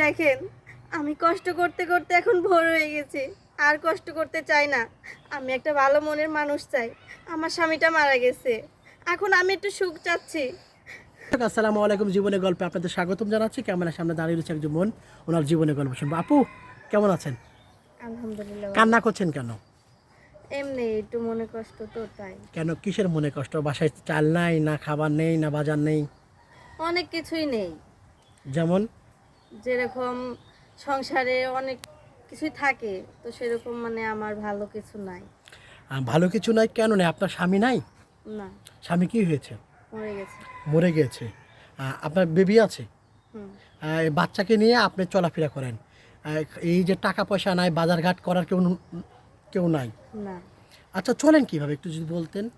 দেখেন আমি কষ্ট করতে করতে এখন ভোর হয়ে গেছি। আর কষ্ট করতে চাই না। আমি একটা ভালো মনের মানুষ চাই। আমার স্বামীটা মারা গেছে। এখন আমি একটু সুখ চাচ্ছি। আসসালামু আলাইকুম জীবনের গল্পে আপনাদের স্বাগতম জানাচ্ছি। ক্যামেরার সামনে দাঁড়িয়ে রয়েছে একজন বোন ওনার জীবনের গল্প শুনব। আপু কেমন আছেন? আলহামদুলিল্লাহ। কান্না করছেন কেন? এমনি একটু মনে কষ্ট তো তাই। কেন? কিসের মনে কষ্ট? বাসায় চাল নাই না খাবার নেই না বাজার নেই? অনেক কিছুই নেই। যেমন? যেরকম সংসারে অনেক কিছুই থাকে তো সেরকম মানে আমার ভালো কিছু নাই। ভালো কিছু নাই কেন নেই? আপনার স্বামী নাই? না। স্বামী কি হয়েছে? মরে গেছে। মরে আহ, আপনার বেবি আছে? বাচ্চাকে নিয়ে আপনি চলাফেরা করেন। এই যে টাকা পয়সা নাই বাজারঘাট করার কেউ কেউ নাই? না। আচ্ছা চলেন কীভাবে? একটু যদি বলতেন।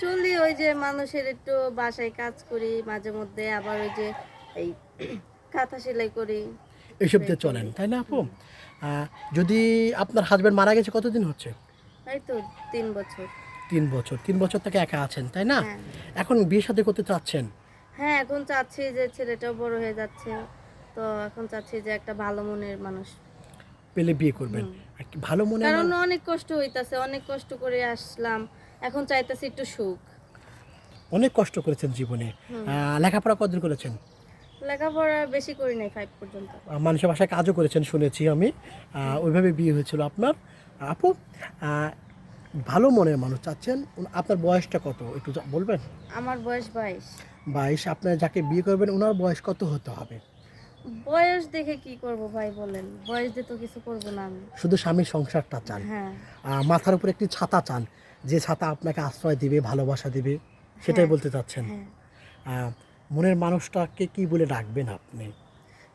চলি ওই যে মানুষের একটু বাসায় কাজ করি মাঝে মধ্যে আবার ওই যে এই কাঁথা সেলাই করি। এইসব দিয়ে চলেন তাই না আপু? যদি আপনার হাজব্যান্ড মারা গেছে কতদিন হচ্ছে? এই তো তিন বছর। তিন বছর তিন বছর থেকে একা আছেন তাই না? হ্যাঁ। এখন বিয়ে সাথে করতে চাচ্ছেন? হ্যাঁ এখন চাচ্ছি যে ছেলেটাও বড় হয়ে যাচ্ছে। তো এখন চাচ্ছি যে একটা ভালো মনের মানুষ পেলে বিয়ে করবেন। আর কি ভালো মনে কারণ অনেক কষ্ট হইতাছে অনেক কষ্ট করে আসলাম। এখন চাইতেছি একটু সুখ। অনেক কষ্ট করেছেন জীবনে। লেখাপড়া কতদিন করেছেন? লেখাপড়া বেশি করি নাই ফাইভ পর্যন্ত। মানুষের বাসায় কাজও করেছেন শুনেছি আমি। ওইভাবে বিয়ে হয়েছিল আপনার। আপু ভালো মনের মানুষ চাচ্ছেন আপনার বয়সটা কত? একটু বলবেন? আমার বয়স বাইশ। বাইশ আপনার যাকে বিয়ে করবেন ওনার বয়স কত হতে হবে? বয়স দেখে কি করব ভাই বলেন? বয়স দিয়ে তো কিছু করব না আমি। শুধু স্বামীর সংসারটা চান। হ্যাঁ। মাথার উপর একটি ছাতা চান। যে ছাতা আপনাকে আশ্রয় দিবে ভালোবাসা দিবে সেটাই হ্যাঁ। বলতে চাচ্ছেন। হ্যাঁ। মনের মানুষটাকে কি বলে ডাকবেন আপনি?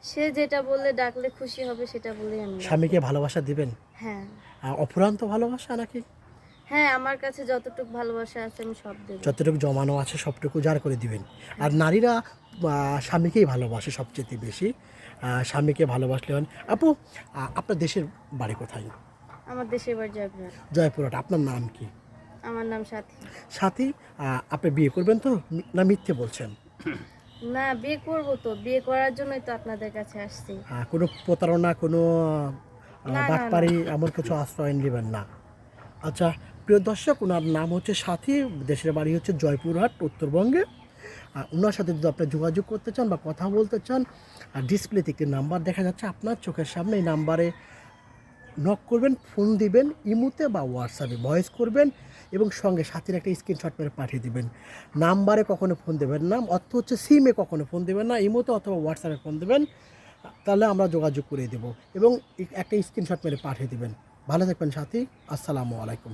সে যেটা বললে ডাকলে খুশি হবে সেটা বলে আমি স্বামীকে ভালোবাসা দিবেন? হ্যাঁ। অফুরান্ত ভালোবাসা নাকি? হ্যাঁ আমার কাছে যতটুকু ভালোবাসা আছে আমি সব দেবো। যতটুকু জমানো আছে সবটুকু জার করে দিবেন। আর নারীরা স্বামীকেই ভালোবাসে সবচেয়ে বেশি। স্বামীকে ভালোবাসলে হন। আপু আপনার দেশের বাড়ি কোথায়? আমার দেশের বাড়ি জয়পুরহাট। জয়পুরহাট। আপনার নাম কি? আমার নাম সাথী। সাথী আপনি বিয়ে করবেন তো? না মিথ্যে বলছেন? না বিয়ে করব তো। বিয়ে করার জন্যই তো আপনাদের কাছে আসছি। কোনো প্রতারণা কোনো বাটপারি এমন কিছু আশ্রয় নেবেন না। আচ্ছা প্রিয় দর্শক ওনার নাম হচ্ছে সাথী দেশের বাড়ি হচ্ছে জয়পুরহাট উত্তরবঙ্গে। আর ওনার সাথে যদি আপনি যোগাযোগ করতে চান বা কথা বলতে চান আর ডিসপ্লেতে একটি নাম্বার দেখা যাচ্ছে আপনার চোখের সামনে এই নাম্বারে নক করবেন ফোন দিবেন, ইমুতে বা হোয়াটসঅ্যাপে ভয়েস করবেন এবং সঙ্গে সাথীর একটা স্ক্রিনশট মেরে পাঠিয়ে দেবেন। নাম্বারে কখনো ফোন দেবেন না, অর্থ হচ্ছে সিমে কখনো ফোন দেবেন না, ইমোতে অথবা হোয়াটসঅ্যাপে ফোন দেবেন, তাহলে আমরা যোগাযোগ করে দেব এবং একটা স্ক্রিনশট মেরে পাঠিয়ে দেবেন। ভালো থাকবেন সাথী, আসসালামু আলাইকুম।